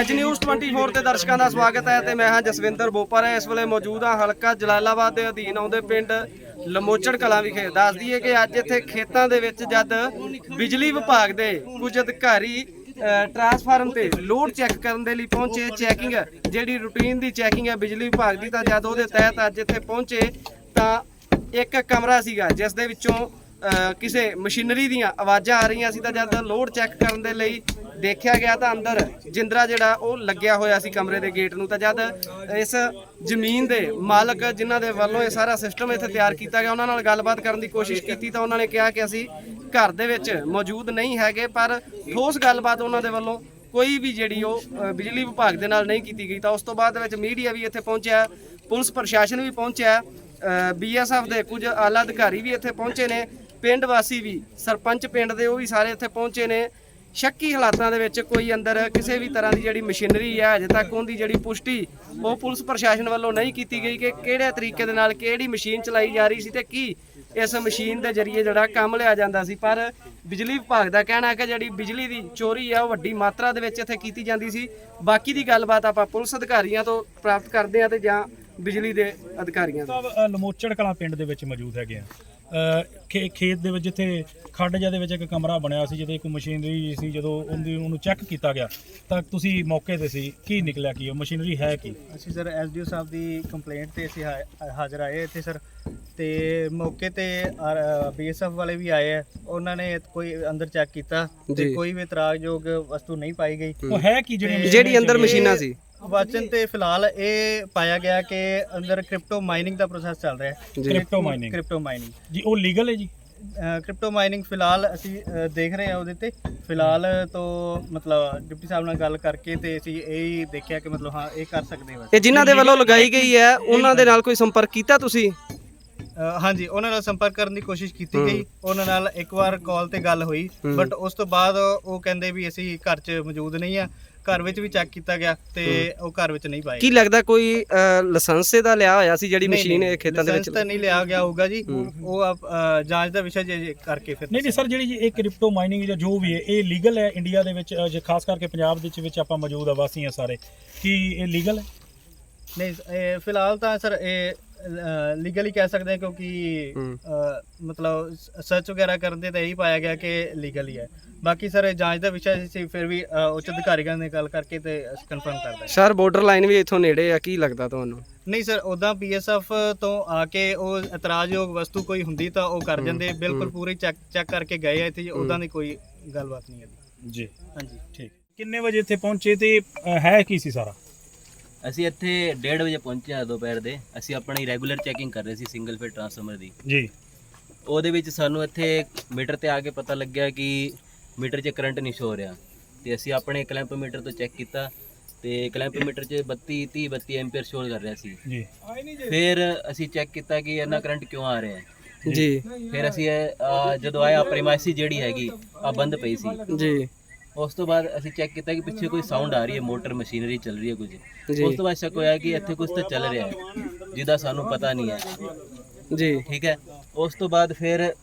24 ਤੇ ਦਰਸ਼ਕਾਂ ਦਾ ਸਵਾਗਤ ਹੈ ਤੇ ਮੈਂ ਹਾਂ ਜਸਵਿੰਦਰ ਬੋਪਰ ਇਸ ਵੇਲੇ ਮੌਜੂਦ ਹਾਂ ਹਲਕਾ ਜਲਾਲਾਬਾਦ ਦੇ ਅਧੀਨ ਆਉਂਦੇ ਪਿੰਡ ਲਮੋਚੜ ਕਲਾਂ ਵਿਖੇ। ਦੱਸ ਦਈਏ ਕਿ ਅੱਜ ਇੱਥੇ ਖੇਤਾਂ ਦੇ ਵਿੱਚ ਜਦ ਬਿਜਲੀ ਵਿਭਾਗ ਦੇ ਕੁਝ ਅਧਿਕਾਰੀ ਟਰਾਂਸਫਾਰਮ ਤੇ ਲੋਡ ਚੈੱਕ ਕਰਨ ਦੇ ਲਈ ਪਹੁੰਚੇ ਚੈਕਿੰਗ ਜਿਹੜੀ ਰੂਟੀਨ ਦੀ ਚੈਕਿੰਗ ਹੈ ਬਿਜਲੀ ਵਿਭਾਗ ਦੀ, ਤਾਂ ਜਦ ਉਹਦੇ ਤਹਿਤ ਅੱਜ ਇੱਥੇ ਪਹੁੰਚੇ, ਤਾਂ ਇੱਕ ਕਮਰਾ ਸੀਗਾ, ਜਿਸ ਦੇ ਵਿੱਚੋਂ ਕਿਸੇ ਮਸ਼ੀਨਰੀ ਦੀਆਂ ਆਵਾਜ਼ਾਂ ਆ ਰਹੀਆਂ ਸੀ ਤਾਂ ਜਦ ਲੋਡ ਚੈੱਕ ਕਰਨ ਦੇ ਲਈ ਦੇਖਿਆ ਗਿਆ ਤਾਂ ਅੰਦਰ ਜਿੰਦਰਾ ਜਿਹੜਾ ਉਹ ਲੱਗਿਆ ਹੋਇਆ ਸੀ ਕਮਰੇ ਦੇ ਗੇਟ ਨੂੰ ਤਾਂ ਜਦ ਇਸ ਜ਼ਮੀਨ ਦੇ ਮਾਲਕ ਜਿਨ੍ਹਾਂ ਦੇ ਵੱਲੋਂ ਇਹ ਸਾਰਾ ਸਿਸਟਮ ਇੱਥੇ ਤਿਆਰ ਕੀਤਾ ਗਿਆ, ਉਹਨਾਂ ਨਾਲ ਗੱਲਬਾਤ ਕਰਨ ਦੀ ਕੋਸ਼ਿਸ਼ ਕੀਤੀ ਤਾਂ ਉਹਨਾਂ ਨੇ ਕਿਹਾ ਕਿ ਅਸੀਂ ਘਰ ਦੇ ਵਿੱਚ ਮੌਜੂਦ ਨਹੀਂ ਹੈਗੇ, ਪਰ ਠੋਸ ਗੱਲਬਾਤ ਉਹਨਾਂ ਦੇ ਵੱਲੋਂ ਕੋਈ ਵੀ ਜਿਹੜੀ ਉਹ ਬਿਜਲੀ ਵਿਭਾਗ ਦੇ ਨਾਲ ਨਹੀਂ ਕੀਤੀ ਗਈ ਤਾਂ ਉਸ ਤੋਂ ਬਾਅਦ ਵਿੱਚ ਮੀਡੀਆ ਵੀ ਇੱਥੇ ਪਹੁੰਚਿਆ, ਪੁਲਿਸ ਪ੍ਰਸ਼ਾਸਨ ਵੀ ਪਹੁੰਚਿਆ ਬੀਐਸਐਫ ਦੇ ਕੁਝ ਆਲਾ ਅਧਿਕਾਰੀ ਵੀ ਇੱਥੇ ਪਹੁੰਚੇ ਨੇ ਪਿੰਡ ਵਾਸੀ ਵੀ, ਸਰਪੰਚ ਪਿੰਡ ਦੇ ਉਹ ਵੀ ਸਾਰੇ ਇੱਥੇ ਪਹੁੰਚੇ ਨੇ। ਸ਼ੱਕੀ ਹਾਲਾਤਾਂ ਦੇ ਵਿੱਚ ਕੋਈ ਅੰਦਰ ਕਿਸੇ ਵੀ ਤਰ੍ਹਾਂ ਦੀ ਜਿਹੜੀ ਮਸ਼ੀਨਰੀ ਹੈ ਅਜੇ ਤੱਕ ਉਹਦੀ ਜਿਹੜੀ ਪੁਸ਼ਟੀ ਉਹ ਪੁਲਿਸ ਪ੍ਰਸ਼ਾਸਨ ਵੱਲੋਂ ਨਹੀਂ ਕੀਤੀ ਗਈ ਕਿ ਕਿਹੜੇ ਤਰੀਕੇ ਦੇ ਨਾਲ ਕਿਹੜੀ ਮਸ਼ੀਨ ਚਲਾਈ ਜਾ ਰਹੀ ਸੀ ਤੇ ਕੀ ਇਸ ਮਸ਼ੀਨ ਦੇ ਜ਼ਰੀਏ ਜਿਹੜਾ ਕੰਮ ਲਿਆ ਜਾਂਦਾ ਸੀ। ਪਰ ਬਿਜਲੀ ਵਿਭਾਗ ਦਾ ਕਹਿਣਾ ਹੈ ਕਿ ਜਿਹੜੀ ਬਿਜਲੀ ਦੀ ਚੋਰੀ ਹੈ ਉਹ ਵੱਡੀ ਮਾਤਰਾ ਦੇ ਵਿੱਚ ਇੱਥੇ ਕੀਤੀ ਜਾਂਦੀ ਸੀ। ਬਾਕੀ ਦੀ ਗੱਲਬਾਤ ਆਪਾਂ ਪੁਲਿਸ ਅਧਿਕਾਰੀਆਂ ਤੋਂ ਪ੍ਰਾਪਤ ਕਰਦੇ ਹਾਂ ਤੇ ਜਾਂ ਬਿਜਲੀ ਦੇ ਅਧਿਕਾਰੀਆਂ ਤੋਂ। ਲਮੋਚੜ ਕਲਾਂ ਪਿੰਡ ਦੇ ਵਿੱਚ ਮੌਜੂਦ ਹੈਗੇ ਆ। ਖੇਤ ਦੇ ਵਿੱਚ ਜਿੱਥੇ ਖੱਡ ਜਿਹਾ ਦੇ ਵਿੱਚ ਇੱਕ ਕਮਰਾ ਬਣਿਆ ਸੀ ਜਿਹਦੇ ਕੋਈ ਮਸ਼ੀਨਰੀ ਸੀ ਜਦੋਂ ਉਹਦੀ ਉਹਨੂੰ ਚੈੱਕ ਕੀਤਾ ਗਿਆ ਤਾਂ ਤੁਸੀਂ ਮੌਕੇ ਤੇ ਸੀ ਕੀ ਨਿਕਲਿਆ ਕੀ ਉਹ ਮਸ਼ੀਨਰੀ ਹੈ ਕੀ? ਅਸੀਂ ਸਰ ਐਸਡੀਓ ਸਾਹਿਬ ਦੀ ਕੰਪਲੇਂਟ ਤੇ ਅਸੀਂ ਹਾਜ਼ਰ ਆਏ ਇੱਥੇ ਸਰ ਤੇ ਮੌਕੇ ਤੇ ਬੀਐਸਐਫ ਵਾਲੇ ਵੀ ਆਏ ਆ ਉਹਨਾਂ ਨੇ ਕੋਈ ਅੰਦਰ ਚੈੱਕ ਕੀਤਾ ਤੇ ਜੀ। ਕੋਈ ਵੀ ਇਤਰਾਜ਼ਯੋਗ ਵਸਤੂ ਨਹੀਂ ਪਾਈ ਗਈ। ਉਹ ਹੈ ਕੀ ਜਿਹੜੀ ਜਿਹੜੀ ਅੰਦਰ ਮਸ਼ੀਨਾਂ ਸੀ? ਵਾਚਨ ਤੇ ਫਿਲਹਾਲ ਇਹ ਪਾਇਆ ਗਿਆ ਕਿ ਅੰਦਰ ਕ੍ਰਿਪਟੋ ਮਾਈਨਿੰਗ ਦਾ ਪ੍ਰੋਸੈਸ ਚੱਲ ਰਿਹਾ ਹੈ। ਕ੍ਰਿਪਟੋ ਮਾਈਨਿੰਗ ਕ੍ਰਿਪਟੋ ਮਾਈਨਿੰਗ ਜੀ ਉਹ ਲੀਗਲ ਹੈ ਜੀ? ਕ੍ਰਿਪਟੋ ਮਾਈਨਿੰਗ ਫਿਲਹਾਲ ਅਸੀਂ ਅ, ਦੇਖ ਰਹੇ ਹਾਂ ਉਹਦੇ ਤੇ। ਫਿਲਹਾਲ ਤੋਂ ਮਤਲਬ ਡਿਪਟੀ ਸਾਹਿਬ ਨਾਲ ਗੱਲ ਕਰਕੇ ਤੇ ਅਸੀਂ ਇਹ ਹੀ ਦੇਖਿਆ ਕਿ ਮਤਲਬ ਹਾਂ ਇਹ ਕਰ ਸਕਦੇ ਹਾਂ। ਇਹ ਜਿਨ੍ਹਾਂ ਦੇ ਵੱਲੋਂ ਲਗਾਈ ਗਈ ਹੈ ਉਹਨਾਂ ਦੇ ਨਾਲ ਕੋਈ ਸੰਪਰਕ ਕੀਤਾ ਤੁਸੀਂ? ਅ, ਹਾਂਜੀ ਉਹਨਾਂ ਨਾਲ ਸੰਪਰਕ ਕਰਨ ਦੀ ਕੋਸ਼ਿਸ਼ ਕੀਤੀ ਗਈ। ਉਹਨਾਂ ਨਾਲ ਇੱਕ ਵਾਰ ਕਾਲ ਤੇ ਗੱਲ ਹੋਈ। ਬਟ ਉਸ ਤੋਂ ਬਾਅਦ ਉਹ ਕਹਿੰਦੇ ਵੀ ਅਸੀਂ ਘਰ 'ਚ ਮੌਜੂਦ ਨਹੀਂ ਆ ਘਰ ਵਿੱਚ ਵੀ ਚੈੱਕ ਕੀਤਾ ਗਿਆ ਤੇ ਉਹ ਘਰ ਵਿੱਚ ਨਹੀਂ ਪਾਏ। ਕੀ ਲੱਗਦਾ ਕੋਈ ਅ, ਲਾਇਸੈਂਸ ਇਹਦਾ ਲਿਆ ਹੋਇਆ ਸੀ ਜਿਹੜੀ ਮਸ਼ੀਨ ਇਹ ਖੇਤਾਂ ਦੇ ਵਿੱਚ ਲਾਇਸੈਂਸ ਤਾਂ ਨਹੀਂ ਲਿਆ ਗਿਆ ਹੋਊਗਾ ਜੀ। ਉਹ ਆਪ, ਅ, ਜਾਂਚ ਦਾ ਵਿਸ਼ਾ ਜੇ ਕਰਕੇ ਫਿਰ ਨਹੀਂ ਨਹੀਂ ਸਰ ਜਿਹੜੀ ਇਹ ਕ੍ਰਿਪਟੋ ਮਾਈਨਿੰਗ ਜਾਂ ਜੋ ਵੀ ਹੈ ਇਹ ਲੀਗਲ ਹੈ ਇੰਡੀਆ ਦੇ ਵਿੱਚ ਅ, ਜੇ ਖਾਸ ਕਰਕੇ ਪੰਜਾਬ ਦੇ ਵਿੱਚ ਵਿੱਚ ਆਪਾਂ ਮੌਜੂਦ ਆ ਵਾਸੀ ਆ ਸਾਰੇ। ਕੀ ਇਹ ਲੀਗਲ ਹੈ? ਨਹੀਂ ਇਹ ਫਿਲਹਾਲ ਤਾਂ ਸਰ ਇਹ ਲੀਗਲੀ ਕਹਿ ਸਕਦੇ ਹਾਂ ਕਿਉਂਕਿ ਮਤਲਬ ਸਰਚ ਵਗੈਰਾ ਕਰਨ ਤੇ ਤਾਂ ਇਹੀ ਪਾਇਆ ਗਿਆ ਕਿ ਲੀਗਲ ਹੀ। ਹੈ ਬਾਕੀ ਸਰ ਜਾਂਚ ਦਾ ਵਿਸ਼ਾ ਸੀ ਫਿਰ ਵੀ ਉੱਚ ਅਧਿਕਾਰੀਆਂ ਨਾਲ ਗੱਲ ਕਰਕੇ ਤੇ ਕਨਫਰਮ ਕਰਦਾ ਸਰ ਬਾਰਡਰ ਲਾਈਨ ਵੀ ਇੱਥੋਂ ਨੇੜੇ ਆ ਕੀ ਲੱਗਦਾ ਤੁਹਾਨੂੰ? ਨਹੀਂ ਸਰ ਉਦਾਂ ਪੀਐਸਐਫ ਤੋਂ ਆ ਕੇ ਉਹ ਇਤਰਾਜ਼ਯੋਗ ਵਸਤੂ ਕੋਈ ਹੁੰਦੀ ਤਾਂ ਉਹ ਕਰ ਜਾਂਦੇ ਬਿਲਕੁਲ ਪੂਰੀ ਚੈੱਕ ਚੈੱਕ ਕਰਕੇ ਗਏ ਆ ਇੱਥੇ ਜੀ, ਉਦਾਂ ਦੀ ਕੋਈ ਗੱਲਬਾਤ ਨਹੀਂ ਹੈ ਜੀ। ਹਾਂਜੀ ਠੀਕ। ਕਿੰਨੇ ਵਜੇ ਇੱਥੇ ਪਹੁੰਚੇ ਤੇ ਹੈ ਕੀ ਸੀ ਸਾਰਾ? ਅਸੀਂ ਇੱਥੇ 1:30 ਵਜੇ ਪਹੁੰਚੇ ਹਾਂ ਦੁਪਹਿਰ ਦੇ। ਅਸੀਂ ਆਪਣੀ ਰੈਗੂਲਰ ਚੈਕਿੰਗ ਕਰ ਰਹੇ ਸੀ ਸਿੰਗਲ ਫੇਸ ਟਰਾਂਸਫਾਰਮਰ ਦੀ। ਜੀ। ਉਹਦੇ ਵਿੱਚ ਸਾਨੂੰ ਇੱਥੇ ਮੀਟਰ ਤੇ ਆ ਕੇ ਪਤਾ ਲੱਗਿਆ ਕਿ ਮੀਟਰ 'ਚ ਕਰੰਟ ਨਹੀਂ ਸ਼ੋ ਹੋ ਰਿਹਾ। ਤੇ ਅਸੀਂ ਆਪਣੇ ਕਲੈਂਪ ਮੀਟਰ ਤੋਂ ਚੈੱਕ ਕੀਤਾ ਤੇ ਕਲੈਂਪ ਮੀਟਰ 'ਚ 32 30 32 ਐਂਪੀਅਰ ਸ਼ੋ ਕਰ ਰਿਹਾ ਸੀ। ਜੀ। ਫਿਰ ਅਸੀਂ ਚੈੱਕ ਕੀਤਾ ਕਿ ਇੰਨਾ ਕਰੰਟ ਕਿਉਂ ਆ ਰਿਹਾ ਹੈ। ਜੀ। ਫਿਰ ਅਸੀਂ ਇਹ, ਅਹ, ਜਦੋਂ ਆਇਆ ਪ੍ਰੇਮਾਈਸੀ ਜਿਹੜੀ ਹੈਗੀ ਆ ਬੰਦ ਪਈ ਸੀ। ਜੀ। ਉਸ ਤੋਂ ਬਾਅਦ ਅਸੀਂ ਚੈੱਕ ਕੀਤਾ ਕਿ ਪਿੱਛੇ ਕੋਈ ਸਾਊਂਡ ਆ ਰਹੀ ਹੈ ਮੋਟਰ ਮਸ਼ੀਨਰੀ ਚੱਲ ਰਹੀ ਹੈ ਕੁਝ। ਉਸ ਤੋਂ ਬਾਅਦ ਸ਼ੱਕ ਹੋਇਆ ਕਿ ਇੱਥੇ ਕੁਝ ਤਾਂ ਚੱਲ ਰਿਹਾ ਹੈ ਜਿਹਦਾ ਸਾਨੂੰ ਪਤਾ ਨਹੀਂ ਹੈ। ਜੀ। ਠੀਕ ਹੈ? ਉਸ ਤੋਂ ਬਾਅਦ ਫਿਰ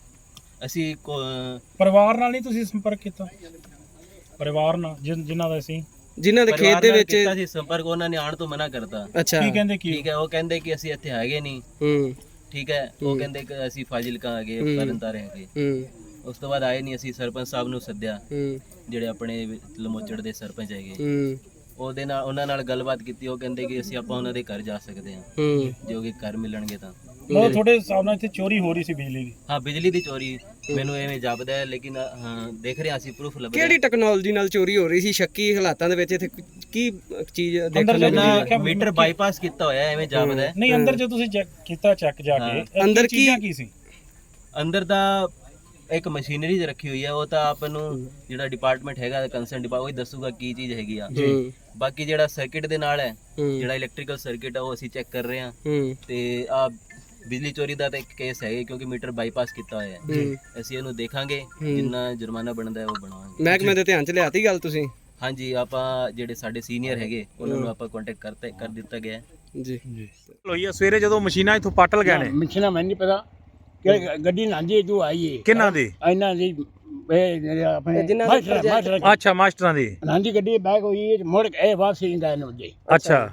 ਅਸੀਂ ਕੋ- ਪਰਿਵਾਰ ਨਾਲ ਨਹੀਂ ਤੁਸੀਂ ਸੰਪਰਕ ਕੀਤਾ? ਪਰਿਵਾਰ ਨਾਲ ਜਿਨ- ਜਿਨ੍ਹਾਂ ਦਾ ਸੀ? ਜਿਨ੍ਹਾਂ ਦੇ ਖੇਤ ਪਰਿਵਾਰ ਦੇ ਨਾਲ ਵਿੱਚ ਕੀਤਾ ਸੀ ਸੰਪਰਕ ਉਹਨਾਂ ਨੇ ਆਉਣ ਤੋਂ ਮਨਾ ਕਰਤਾ। ਅੱਛਾ। ਕੀ ਕਹਿੰਦੇ ਕੀ? ਠੀਕ ਹੈ ਉਹ ਕਹਿੰਦੇ ਕਿ ਅਸੀਂ ਇੱਥੇ ਹੈਗੇ ਨਹੀਂ। ਹੂੰ। ਠੀਕ ਹੈ ਉਹ ਕਹਿੰਦੇ ਕਿ ਅਸੀਂ ਫਾਜ਼ਿਲਕਾ ਆ ਗਏ। ਤਰਨਤਾਰਨ ਹੂੰ। ਉਸ ਤੋਂ ਬਾਅਦ ਆਏ ਨਹੀਂ ਅਸੀਂ ਸਰਪੰਚ ਸਾਹਿਬ ਨੂੰ ਸੱਦਿਆ। ਹੂੰ। ਜਿਹੜੇ ਆਪਣੇ ਲਮੋਚੜ ਦੇ ਸਰਪੰਚ ਹੈਗੇ। ਹੂੰ। ਉਹਦੇ ਨਾਲ ਉਹਨਾਂ ਨਾਲ ਗੱਲਬਾਤ ਕੀਤੀ ਉਹ ਕਹਿੰਦੇ ਕਿ ਅਸੀਂ ਆਪਾਂ ਉਹਨਾਂ ਦੇ ਘਰ ਜਾ ਸਕਦੇ ਹਾਂ। ਹੂੰ। ਜੋ ਕਿ ਘਰ ਮਿਲਣਗੇ ਤਾਂ। ਮਤਲਬ ਤੁਹਾਡੇ ਹਿਸਾਬ ਨਾਲ ਇੱਥੇ ਚੋਰੀ ਹੋ ਰਹੀ ਸੀ ਬਿਜਲੀ ਦੀ? ਹਾਂ ਬਿਜਲੀ ਦੀ ਚੋਰੀ ਮੈਨੂੰ ਐਵੇਂ ਜਾਪਦਾ ਹੈ ਲੇਕਿਨ ਹਾਂ ਦੇਖ ਰਹੇ ਹਾਂ ਅਸੀਂ ਪ੍ਰੂਫ ਲੱਭ ਰਹੇ। ਕਿਹੜੀ ਟੈਕਨੋਲੋਜੀ ਨਾਲ ਚੋਰੀ ਹੋ ਰਹੀ ਸੀ? ਸ਼ੱਕੀ ਹਾਲਾਤਾਂ ਦੇ ਵਿੱਚ ਇੱਥੇ ਕੀ ਚੀਜ਼ ਦੇਖਣ ਨੂੰ ਮਿਲੀ? ਦੇਖਿਆ ਮੀਟਰ ਬਾਈਪਾਸ ਕੀਤਾ ਹੋਇਆ ਹੈ, ਐਵੇਂ ਜਾਪਦਾ ਹੈ। ਨਹੀਂ ਅੰਦਰ ਜੇ ਤੁਸੀਂ ਚੈੱਕ ਕੀਤਾ ਚੈੱਕ ਜਾ ਕੇ ਇਹ ਅੰਦਰ ਕੀ- ਚੀਜ਼ਾਂ ਕੀ ਸੀ? ਅੰਦਰ ਦਾ ਇੱਕ ਮਸ਼ੀਨਰੀ ਰੱਖੀ ਹੋਈ ਹੈ ਉਹ ਤਾਂ ਆਪ ਨੂੰ ਜਿਹੜਾ ਡਿਪਾਰਟਮੈਂਟ ਹੈਗਾ ਕੰਸਰਨ ਡਿਪਾਰਟ ਉਹ ਹੀ ਦੱਸੂਗਾ ਕੀ ਚੀਜ਼ ਹੈਗੀ ਆ। ਹੂੰ ਬਾਕੀ ਜਿਹੜਾ ਸਰਕਟ ਦੇ ਨਾਲ ਹੈ ਜਿਹੜਾ ਇਲੈਕਟ੍ਰੀਕਲ ਸਰਕਟ ਆ ਉਹ ਅਸੀਂ ਚੈੱਕ ਕਰ ਰਹੇ ਹੂੰ। ਤੇ ਆ ਬਿਜਲੀ ਚੋਰੀ ਦਾ ਤਾਂ ਇੱਕ ਕੇਸ ਹੈ ਕਿਉਂਕਿ ਮੀਟਰ ਬਾਈਪਾਸ ਕੀਤਾ ਹੋਇਆ ਹੈ। ਅਸੀਂ ਇਹਨੂੰ ਦੇਖਾਂਗੇ। ਜਿੰਨਾ ਜੁਰਮਾਨਾ ਬਣਦਾ ਹੈ ਉਹ ਬਣਾਵਾਂਗੇ। ਮਹਿਕਮੇ ਦੇ ਧਿਆਨ ਚ ਲਿਆਤੀ ਗੱਲ ਤੁਸੀਂ? ਹਾਂਜੀ ਆਪਾਂ ਜਿਹੜੇ ਸਾਡੇ ਸੀਨੀਅਰ ਹੈਗੇ ਉਹਨਾਂ ਨੂੰ ਆਪਾਂ ਕੰਟੈਕਟ ਕਰਤੇ ਕਰ ਦਿੱਤਾ ਗਿਆ ਜੀ। ਜੀ। ਹੋਈ ਆ ਸਵੇਰੇ ਜਦੋਂ ਮਸ਼ੀਨਾਂ ਇੱਥੋਂ ਪੱਟ ਲਗਾਏ ਨੇ ਮਸ਼ੀਨਾਂ ਮੈਨੂੰ ਨਹੀਂ ਪਤਾ। ਕਿ ਗੱਡੀ ਨਾਂਜੀ ਤੂੰ ਆਈਏ। ਕਿਹਨਾਂ ਦੀ? ਇਹਨਾਂ ਦੀ ਇਹ ਜਿਹੜੇ ਆਪਣੇ ਜਿਨ੍ਹਾਂ ਦੇ ਮਾਸਟਰ project- ਮਾਸਟਰ ਅੱਛਾ ਮਾਸਟਰਾਂ ਦੀ। ਨਾਂਜੀ ਗੱਡੀ ਬੈਗ ਹੋਈ ਮੁੜ ਕੇ ਇਹ ਵਾਪਸੀ ਨਹੀਂ ਗਏ ਨੇ ਉਹਦੇ ਅੱਛਾ।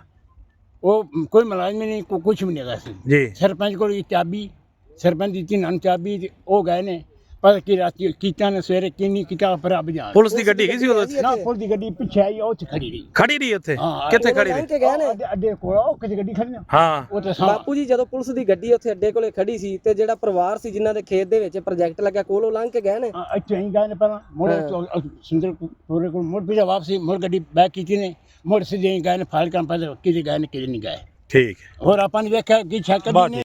ਉਹ ਕੋਈ ਮੁਲਾਜ਼ਮ ਨਹੀਂ ਕੋਈ ਕੁਝ ਵੀ ਨਹੀਂ ਹੈਗਾ ਸੀ। ਜੀ। ਸਰਪੰਚ ਕੋਲ ਚਾਬੀ ਸਰਪੰਚ ਦੀ ਤੀ ਨਾਨ ਚਾਬੀ ਉਹ ਗਏ ਨੇ। ਪਰ ਕੀ ਰਾਤੀ ਕੀਤਾ ਨੇ ਸਵੇਰੇ ਕਿੰਨੀ ਕਿਤਾ ਪਰ ਅਬ ਜਾਣ। ਪੁਲਿਸ ਦੀ ਗੱਡੀ ਹੈਗੀ ਸੀ ਉਦੋਂ ਨਾ ਪੁਲਿਸ ਦੀ ਗੱਡੀ ਪਿੱਛੇ ਆਈ ਉਹ ਚ ਖੜੀ ਰਹੀ। ਖੜੀ ਰਹੀ ਉੱਥੇ? ਕਿੱਥੇ ਖੜੀ ਰਹੀ? ਕੇ ਗਏ ਨੇ ਅੱਡੇ- ਕੋਲ ਉਹ ਕਿਤੇ ਗੱਡੀ ਖੜੀ ਨਾ। ਹਾਂ। ਉਹ ਤੇ ਸਾਹ ਬਾਪੂ ਜੀ ਜਦੋਂ ਪੁਲਿਸ ਦੀ ਗੱਡੀ ਉੱਥੇ ਅੱਡੇ ਕੋਲੇ ਖੜੀ ਸੀ ਤੇ ਜਿਹੜਾ ਪਰਿਵਾਰ ਸੀ ਜਿਨ੍ਹਾਂ ਦੇ ਖੇਤ ਦੇ ਵਿੱਚ ਪ੍ਰੋਜੈਕਟ ਲੱਗਾ ਕੋਲੋਂ ਲੰਘ ਕੇ ਗਏ ਨੇ? ਇੱਥੇ ਹੀ ਗਏ ਨੇ ਪਹਿਲਾਂ ਮੁੜ ਸੁੰਦਰ ਪੂਰੇ ਕੋਲ ਮੁੜ ਪਿਆ ਵਾਪਸੀ ਮੁੜ ਗੱਡੀ ਬੈਕ ਕੀਤੀ ਨੇ ਮੁੜ ਸਿੱਧੇ ਗਏ ਨੇ ਫਾਇਲ ਕੰਮ ਪਹਿਲੇ ਕਿਤੇ ਗਏ ਨੇ ਕਿਤੇ ਨਹੀਂ ਗਏ। ਠੀਕ। ਹੋਰ ਆਪਾਂ ਨੇ ਵੇਖਿਆ ਕਿ ਛੱਕ ਬਸ ਦੀ ਨੇ